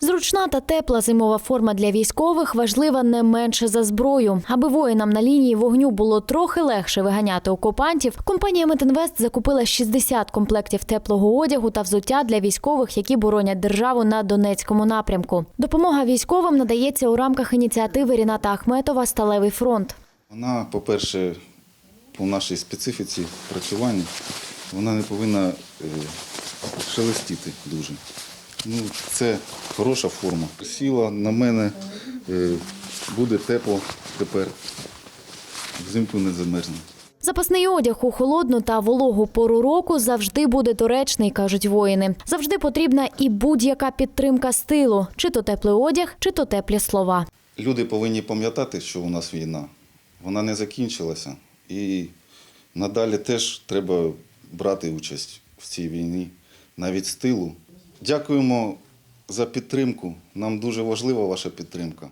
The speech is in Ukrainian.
Зручна та тепла зимова форма для військових важлива не менше за зброю. Аби воїнам на лінії вогню було трохи легше виганяти окупантів. Компанія Метинвест закупила 60 комплектів теплого одягу та взуття для військових, які боронять державу на Донецькому напрямку. Допомога військовим надається у рамках ініціативи Ріната Ахметова Сталевий фронт. Вона, по-перше, по нашій специфіці працювання, вона не повинна е, шелестіти дуже. Ну, це хороша форма. Сіла на мене, е, буде тепло тепер. Взимку не замерзне. Запасний одяг у холодну та вологу пору року завжди буде доречний, кажуть воїни. Завжди потрібна і будь-яка підтримка стилу, чи то теплий одяг, чи то теплі слова. Люди повинні пам'ятати, що у нас війна. Вона не закінчилася. І надалі теж треба брати участь в цій війні, навіть з тилу. Дякуємо за підтримку. Нам дуже важлива ваша підтримка.